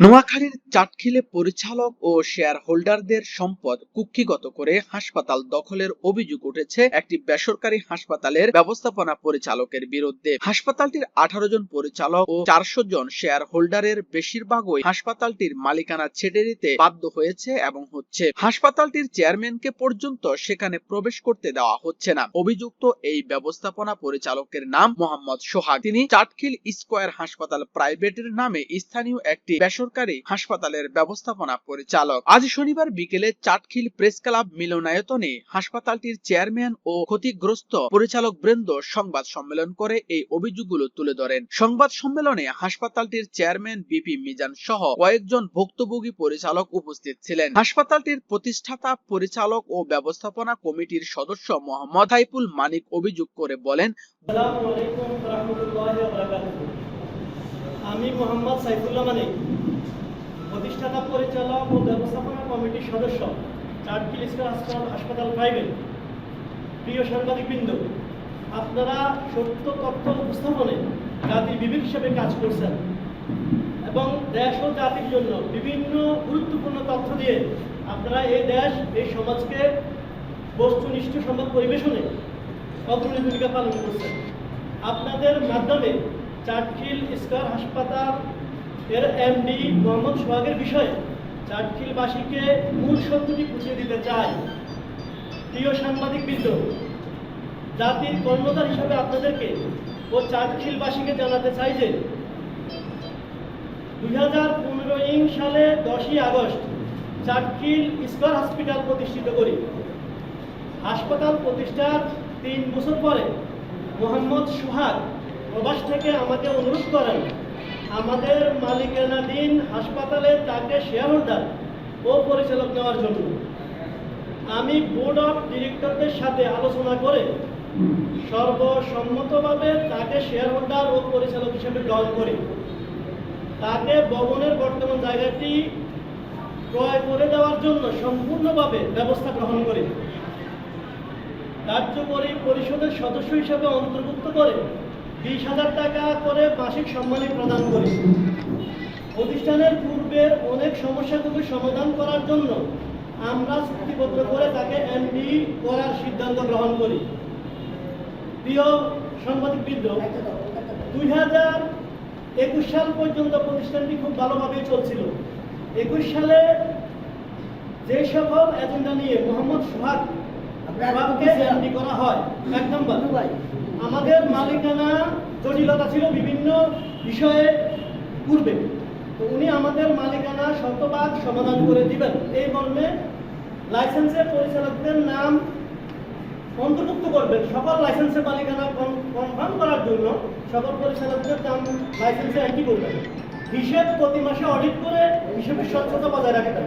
নোয়াখালীর চাটখিলে পরিচালক ও শেয়ার হোল্ডারদের সম্পদ কুক্ষিগত করে হাসপাতাল দখলের অভিযোগ উঠেছে একটি বেসরকারি হাসপাতালের ব্যবস্থাপনা পরিচালকের বিরুদ্ধে। হাসপাতালটির আঠারো জন পরিচালক ও চারশো জন শেয়ার হোল্ডারের বেশিরভাগই হাসপাতালটির মালিকানা ছেড়ে দিতে বাধ্য হয়েছে এবং হচ্ছে হাসপাতালটির চেয়ারম্যানকে পর্যন্ত সেখানে প্রবেশ করতে দেওয়া হচ্ছে না। অভিযুক্ত এই ব্যবস্থাপনা পরিচালকের নাম মোহাম্মদ সোহাগ। তিনি চাটখিল স্কোয়ার হাসপাতাল প্রাইভেটের নামে স্থানীয় একটি বেসরকারি হাসপাতালের ব্যবস্থাপনা পরিচালক। আজ শনিবার বিকেলে চাটখিল প্রেস ক্লাব মিলনায়তনে হাসপাতালটির চেয়ারম্যান ও ক্ষতিগ্রস্ত পরিচালক বৃন্দ সংবাদ সম্মেলন করে এই অভিযোগগুলো তুলে ধরেন। সংবাদ সম্মেলনে হাসপাতালটির চেয়ারম্যান বিপি মিজান সহ কয়েকজন ভুক্তভোগী পরিচালক উপস্থিত ছিলেন। হাসপাতালটির প্রতিষ্ঠাতা, পরিচালক ও ব্যবস্থাপনা কমিটির সদস্য মোহাম্মদ সাইফুল মানিক অভিযোগ করে বলেন আমি মোহাম্মদ সাইফুল্লাহ মানিক। প্রতিষ্ঠাতা, পরিচালক ও ব্যবস্থাপনা কমিটির সদস্য স্কয়ার হাসপাতাল হাসপাতাল প্রাইভেট। প্রিয় সাংবাদিকবৃন্দ, আপনারা সত্য তথ্য উপস্থাপনে জাতির বিবেক হিসেবে কাজ করছেন এবং দেশ ও জাতির জন্য বিভিন্ন গুরুত্বপূর্ণ তথ্য দিয়ে আপনারা এই দেশ, এই সমাজকে বস্তুনিষ্ঠ সংবাদ পরিবেশনে অগ্রণী ভূমিকা পালন করছেন। আপনাদের মাধ্যমে চাটখিল স্কয়ার হাসপাতাল এর এমডি মোহাম্মদ সোহাগের বিষয়ে চাটখিলবাসীকে মূল সত্যটি বুঝিয়ে দিতে চাই। প্রিয় সাংবাদিকবৃন্দ, জাতির কর্মদার হিসাবে আপনাদেরকে ও চাটখিলবাসীকে জানাতে চাই যে, দুই হাজার পনেরো ইং সালে দশই আগস্ট চাটখিল স্কয়ার হসপিটাল প্রতিষ্ঠিত করি। হাসপাতাল প্রতিষ্ঠার তিন বছর পরে মোহাম্মদ সুহাগ প্রবাস থেকে আমাকে অনুরোধ করেন আমাদের মালিকানাধীন হাসপাতালে তাকে শেয়ার হোল্ডার ও পরিচালক নেওয়ার জন্য। আমি বোর্ড অফ ডিরেক্টরদের সাথে আলোচনা করে সর্বসম্মতভাবে তাকে শেয়ার হোল্ডার ও পরিচালক হিসেবে গ্রহণ করি। তাকে ভবনের বর্তমান জায়গাটি ক্রয় করে দেওয়ার জন্য সম্পূর্ণভাবে ব্যবস্থা গ্রহণ করি। কার্যকরী পরিষদের সদস্য হিসেবে অন্তর্ভুক্ত করে বিশ হাজার টাকা করে মাসিক সম্মানী প্রদান করি। প্রতিষ্ঠানের পূর্বের অনেক সমস্যাগুলি সমাধান করার জন্য আমরা চুক্তিপত্র করে তাকে এমডি করার সিদ্ধান্ত গ্রহণ করি। প্রিয় সাংবাদিকবৃন্দ দুই হাজার একুশ সাল পর্যন্ত প্রতিষ্ঠানটি খুব ভালোভাবেই চলছিল। একুশ সালে যে সকল এজেন্ডা নিয়ে মোহাম্মদ সোহাগ করা হয়। এক নম্বর, আমাদের মালিকানা জটিলতা ছিল বিভিন্ন বিষয়ে পূর্বে। তো উনি আমাদের মালিকানা শতভাগ সমাধান করে দিবেন। এই মর্মে লাইসেন্সের পরিচালকদের নাম অন্তর্ভুক্ত করবেন। সকল লাইসেন্সের মালিকানা কনফার্ম করার জন্য সকল পরিচালকদের নাম লাইসেন্সে এন্ট্রি করবেন। হিসেব প্রতি মাসে অডিট করে হিসেবের স্বচ্ছতা বজায় রাখবেন।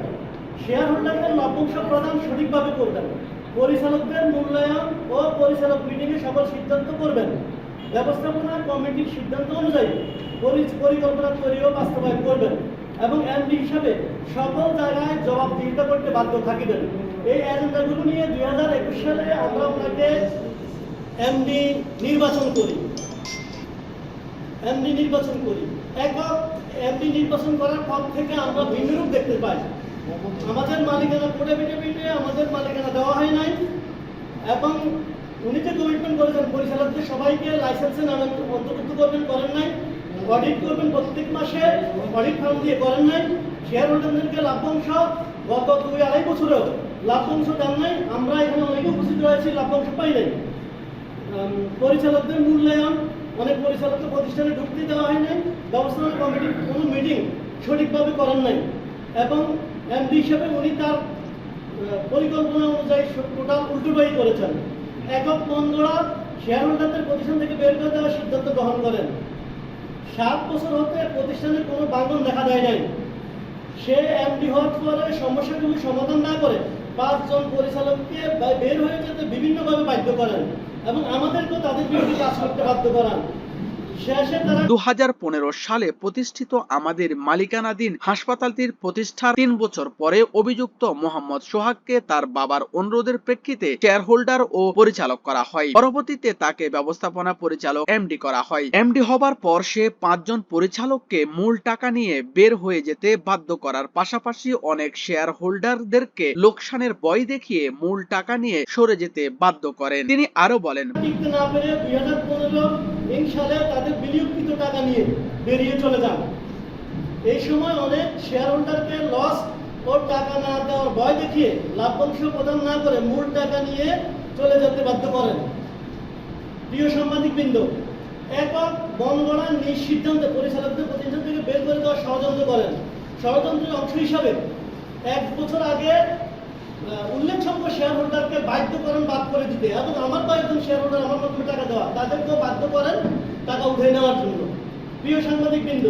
শেয়ার হোল্ডারদের লভ্যাংশ প্রদান সঠিকভাবে করবেন। পরিচালকদের মূল্যায়ন ও পরিচালক মিটিংয়ে সকল সিদ্ধান্ত করবেন। ব্যবস্থাপনা কমিটির সিদ্ধান্ত অনুযায়ী পরি- পরিকল্পনা তৈরি ও বাস্তবায়ন করবেন এবং এমডি হিসাবে সকল জায়গায় জবাবদিহিতা করতে বাধ্য থাকিবেন। এই এজেন্ডাগুলো নিয়ে দুই হাজার একুশ সালে আমরা ওনাকে এমডি নির্বাচন করি। এমডি নির্বাচন করি। একক এমডি নির্বাচন করার পর থেকে আমরা ভিন্ন রূপ দেখতে পাই। আমাদের মালিকানা পিটে আমাদের মালিকানা দেওয়া হয় নাই। এবং উনি যে কমিটমেন্ট করেছেন, পরিচালকদের সবাইকে লাইসেন্সে নামে অন্তর্ভুক্ত করবেন, করেন নাই। অডিট করবেন প্রত্যেক মাসে অডিট ফার্ম দিয়ে করেন নাই। শেয়ার হোল্ডারদেরকে লাভ্যাংশ গত দুই আড়াই বছরেও লাভ্যাংশ দেন নাই। আমরা এখানে অনেকে উপস্থিত রয়েছি লাভ্যাংশ পাই নাই। পরিচালকদের মূল্যায়ন, অনেক পরিচালককে প্রতিষ্ঠানে ঢুকতে দেওয়া হয় নাই। ব্যবস্থাপনা কমিটির কোনো মিটিং সঠিকভাবে করেন নাই। এবং এমডি হিসেবে উনি তার পরিকল্পনা অনুযায়ী টোটাল উল্টোটাই করেছেন। একক বন্ধুরা শেয়ার হোল্ডারদের প্রতিষ্ঠান থেকে বের করে দেওয়ার সিদ্ধান্ত গ্রহণ করেন। সাত বছর হতে প্রতিষ্ঠানের কোনো বাঙ্গন দেখা দেয় নাই। সে এমডি হওয়ার পরে সমস্যাগুলি সমাধান না করে পাঁচজন পরিচালককে বের হয়ে যেতে বিভিন্নভাবে বাধ্য করেন এবং আমাদেরকেও তাদের বিরুদ্ধে কাজ করতে বাধ্য করান। দু হাজার পনেরো সালে প্রতিষ্ঠিত আমাদের মালিকানাধীন হাসপাতালটির প্রতিষ্ঠার তিন বছর পরে অভিযুক্ত মোহাম্মদ সোহাগকে তার বাবার অনুরোধের প্রেক্ষিতে শেয়ার হোল্ডার ও পরিচালক করা হয়। পরবর্তীতে তাকে ব্যবস্থাপনা পরিচালক এমডি করা হয়। এমডি হবার পর সে পাঁচজন পরিচালককে মূল টাকা নিয়ে বের হয়ে যেতে বাধ্য করার পাশাপাশি অনেক শেয়ার হোল্ডারদেরকে লোকসানের ভয় দেখিয়ে মূল টাকা নিয়ে সরে যেতে বাধ্য করেন। তিনি আরও বলেন পনেরো সালে তাদের বিনিয়োগকৃত টাকা নিয়ে বেরিয়ে চলে যান। এই সময় অনেক শেয়ার হোল্ডারকে লস ও টাকা না দেওয়ার ভয় দেখিয়ে লাভ্যাংশ প্রদান না করে মূল টাকা নিয়ে চলে যেতে বাধ্য করেন। প্রিয় সাংবাদিক বৃন্দ একক বনগণা নিজ সিদ্ধান্তে পরিচালকদের প্রতিষ্ঠান থেকে বের করে দেওয়ার ষড়যন্ত্র করেন। ষড়যন্ত্রের অংশ হিসাবে এক বছর আগে উল্লেখযোগ্য শেয়ার হোল্ডারকে বাধ্য করেন বাদ করে দিতে। এবং আমার কয়েকজন শেয়ার হোল্ডার আমার মাধ্যমে টাকা দেওয়া, তাদেরকেও বাধ্য করেন টাকা উঠে নেওয়ার জন্য। প্রিয় সাংবাদিক বৃন্দ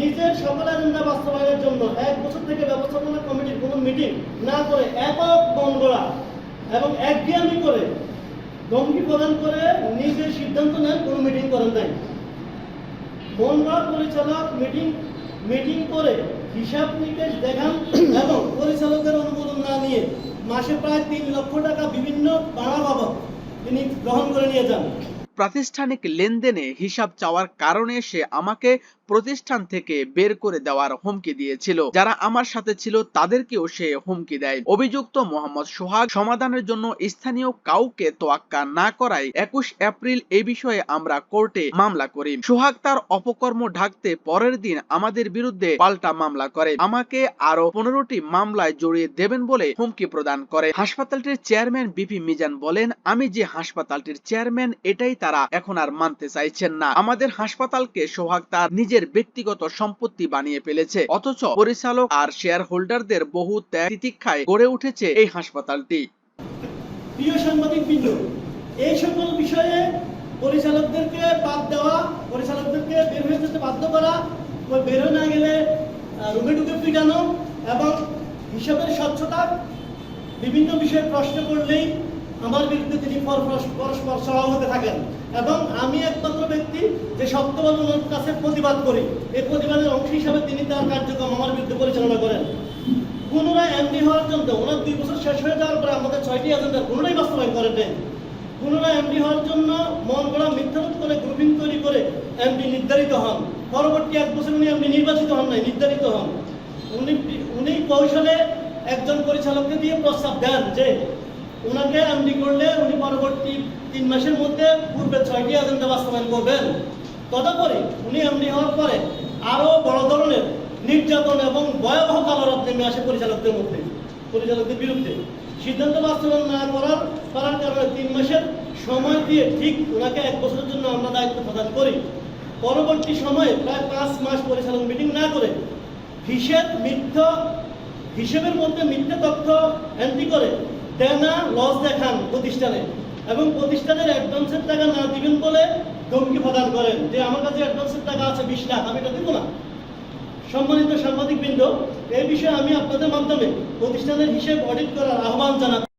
নিজের সকল এজেন্ডা বাস্তবায়নের জন্য এক বছর থেকে ব্যবস্থাপনা কমিটির কোনো মিটিং না করে একক বনগড়া এবং একঘেয়ামি করে ধমকি প্রদান করে নিজের সিদ্ধান্ত নেন, কোনো মিটিং করেন নাই। বনগড়া পরিচালক মিটিং মিটিং করে হিসাব নিকেশ দেখান এবং পরিচালকের অনুমোদন না নিয়ে মাসে প্রায় তিন লক্ষ টাকা বিভিন্ন ভাড়া বাবদ তিনি গ্রহণ করে নিয়ে যান। প্রাতিষ্ঠানিক লেনদেনে হিসাব চাওয়ার কারণে সে আমাকে প্রতিষ্ঠান থেকে বের করে দেওয়ার হুমকি দিয়েছিল। যারা আমার সাথে ছিল, তাদেরকেও সে হুমকি দেয়। অভিযুক্ত মোহাম্মদ সোহাগ সমাধানের জন্য স্থানীয় কাউকে তোয়াক্কা না করায় একুশ এপ্রিল এই বিষয়ে আমরা কোর্টে মামলা করি। সোহাগ তার অপকর্ম ঢাকতে পরের দিন আমাদের বিরুদ্ধে পাল্টা মামলা করে। আমাকে আরও পনেরোটি মামলায় জড়িয়ে দেবেন বলে হুমকি প্রদান করে। হাসপাতালটির চেয়ারম্যান বিপি মিজান বলেন, আমি যে হাসপাতালটির চেয়ারম্যান, এটাই তারা এখন আর মানতে চাইছেন না। আমাদের হাসপাতালকে সোহাগ তার নিজের ব্যক্তিগত সম্পত্তি বানিয়ে ফেলেছে। অথচ পরিচালক আর শেয়ার হোল্ডারদের বহু ত্যাগ তিতিক্ষায় গড়ে উঠেছে এই হাসপাতালটি। প্রিয় সাংবাদিক এই সকল বিষয়ে পরিচালকদেরকে বাদ দেওয়া, পরিচালকদেরকে বের হয়ে যেতে বাধ্য করা বের হয়ে না গেলে রুমে ঢুকে পিটানো এবং হিসাবের স্বচ্ছতা বিভিন্ন বিষয়ে প্রশ্ন করলেই আমার বিরুদ্ধে তিনি পরস্পর হতে থাকেন। এবং আমি একমাত্র ব্যক্তি যে সত্যবাদ ওনার কাছে প্রতিবাদ করি। এই প্রতিবাদের অংশ হিসাবে তিনি তার কার্যক্রম আমার বিরুদ্ধে পরিচালনা করেন। পুনরায় এমডি হওয়ার জন্য ওনার দুই বছর শেষ হয়ে যাওয়ার পরে আমাদের ছয়টি এজেন্ডা পুনরায় বাস্তবায়ন করেন পুনরায় এমডি হওয়ার জন্য মন গড়া মিথ্যারোপ করে গ্রুপিং তৈরি করে এমডি নির্ধারিত হন। পরবর্তী এক বছর উনি এমডি নির্বাচিত হন নাই, নির্ধারিত হন। উনি উনি কৌশলে একজন পরিচালককে দিয়ে প্রস্তাব দেন যে ওনাকে এমডি করলে উনি পরবর্তী তিন মাসের মধ্যে পূর্বে ছয়টি এজেন্ডা বাস্তবায়ন করবেন। তদুপরি উনি এমডি হওয়ার পরে আরও বড় ধরনের নির্যাতন এবং ভয়াবহ কালরব নেমে আসে পরিচালকদের মধ্যে, পরিচালকদের বিরুদ্ধে। সিদ্ধান্ত বাস্তবায়ন না করার করার কারণে তিন মাসের সময় দিয়ে ঠিক ওনাকে এক বছরের জন্য আমরা দায়িত্ব প্রদান করি। পরবর্তী সময়ে প্রায় পাঁচ মাস পরিচালক মিটিং না করে হিসেব মিথ্যা, হিসেবের মধ্যে মিথ্যা তথ্য এন্ট্রি করে দেনা লস দেখান প্রতিষ্ঠানে। এবং প্রতিষ্ঠানের অ্যাডভান্সের টাকা না দিবেন বলে ধমকি প্রদান করেন যে, আমার কাছে অ্যাডভান্সের টাকা আছে বিশ লাখ, আমি এটা দিব না। সম্মানিত সাংবাদিকবৃন্দ এই বিষয়ে আমি আপনাদের মাধ্যমে প্রতিষ্ঠানের হিসেব অডিট করার আহ্বান জানাচ্ছি।